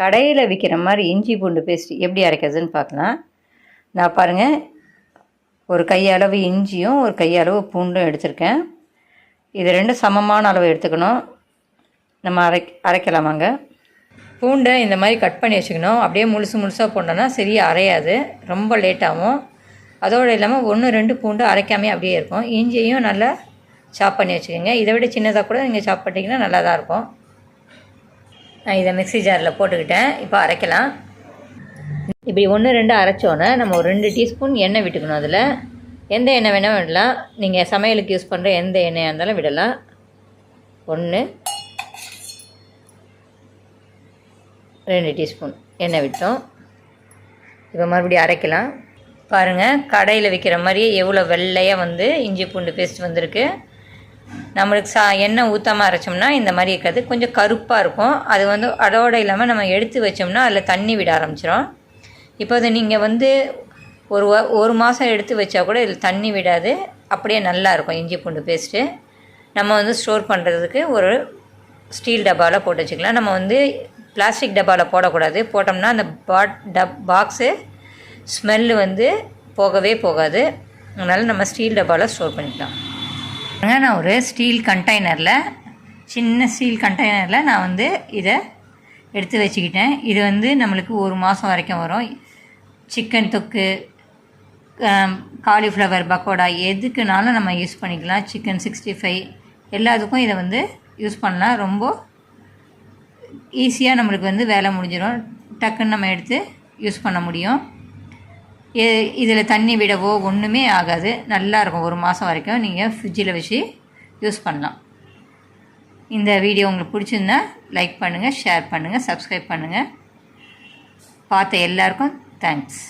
கடையில் விற்கிற மாதிரி இஞ்சி பூண்டு பேஸ்ட் எப்படி அரைக்கிறதுன்னு பார்க்கலாம். நான் பாருங்கள் ஒரு கையளவு இஞ்சியும் ஒரு கையளவு பூண்டும் எடுத்திருக்கேன். இது ரெண்டும் சமமான அளவு எடுத்துக்கணும். நம்ம அரை அரைக்கலாமாங்க? பூண்டை இந்த மாதிரி கட் பண்ணி வச்சுக்கணும். அப்படியே முழுசு முழுசாக போட்டோன்னா சரியாக அரையாது. ரொம்ப லேட்டாகும் அதோடு இல்லாமல் ஒன்று ரெண்டு பூண்டு அரைக்காமே அப்படியே இருக்கும். இஞ்சியும் நல்லா சாப் பண்ணி வச்சுக்கோங்க. இதை விட சின்னதாக கூட நீங்கள் சாப் பண்ணிங்கன்னா நல்லா தான் இருக்கும். நான் இதை மிக்ஸி ஜாரில் போட்டுக்கிட்டேன். இப்போ அரைக்கலாம். இப்படி ஒன்று ரெண்டு அரைச்சோன்னே நம்ம ஒரு ரெண்டு டீஸ்பூன் எண்ணெய் விட்டுக்கணும் அதில். எந்த எண்ணெய் வேணால் விடலாம். நீங்கள் சமையலுக்கு யூஸ் பண்ணுற எந்த எண்ணெயாக இருந்தாலும் விடலாம். ஒன்று ரெண்டு டீஸ்பூன் எண்ணெய் விட்டோம். இப்போ மறுபடியும் அரைக்கலாம். பாருங்கள் கடையில் விற்கிற மாதிரியே எவ்வளோ வெள்ளையாக வந்து இஞ்சி பூண்டு பேஸ்ட் வந்திருக்கு. நம்மளுக்கு சா எண்ணெய் ஊற்றமாக அரைச்சோம்னா இந்த மாதிரி இருக்காது. கொஞ்சம் கருப்பாக இருக்கும். அது வந்து அதோடு இல்லாமல் நம்ம எடுத்து வச்சோம்னா அதில் தண்ணி விட ஆரம்பிச்சிடும் இப்போ அது நீங்கள் வந்து ஒரு வா- ஒரு மாதம் எடுத்து வச்சா கூட இதில் தண்ணி விடாது. அப்படியே நல்லாயிருக்கும் இஞ்சி பூண்டு பேஸ்ட்டு நம்ம வந்து ஸ்டோர் பண்ணுறதுக்கு ஒரு ஸ்டீல் டப்பாவில் போட்டு வச்சுக்கலாம். நம்ம வந்து பிளாஸ்டிக் டப்பாவில் போடக்கூடாது. போட்டோம்னா அந்த பாட் டப் பாக்ஸு ஸ்மெல்லு வந்து போகவே போகாது. அதனால் நம்ம ஸ்டீல் டப்பாவில் ஸ்டோர் பண்ணிக்கலாம். நான் ஒரு ஸ்டீல் கண்டெய்னரில் சின்ன ஸ்டீல் கண்டெய்னரில் நான் வந்து இதை எடுத்து வச்சுக்கிட்டேன். இது வந்து நம்மளுக்கு ஒரு மாதம் வரைக்கும் வரும். சிக்கன் தொக்கு காலிஃப்ளவர் பக்கோடா எதுக்குனாலும் நம்ம யூஸ் பண்ணிக்கலாம். சிக்கன் சிக்ஸ்டி ஃபைவ் எல்லாத்துக்கும் இதை வந்து யூஸ் பண்ணலாம். ரொம்ப ஈஸியாக நம்மளுக்கு வந்து வேலை முடிஞ்சிடும். டக்குன்னு நம்ம எடுத்து யூஸ் பண்ண முடியும். இதில் தண்ணி விடவோ ஒன்றுமே ஆகாது. நல்லா இருக்கும். ஒரு மாதம் வரைக்கும் நீங்கள் ஃப்ரிட்ஜில் வச்சு யூஸ் பண்ணலாம். இந்த வீடியோ உங்களுக்கு பிடிச்சிருந்தா லைக் பண்ணுங்கள் ஷேர் பண்ணுங்கள் சப்ஸ்கிரைப் பண்ணுங்கள் பார்த்த எல்லாருக்கும் தேங்க்ஸ்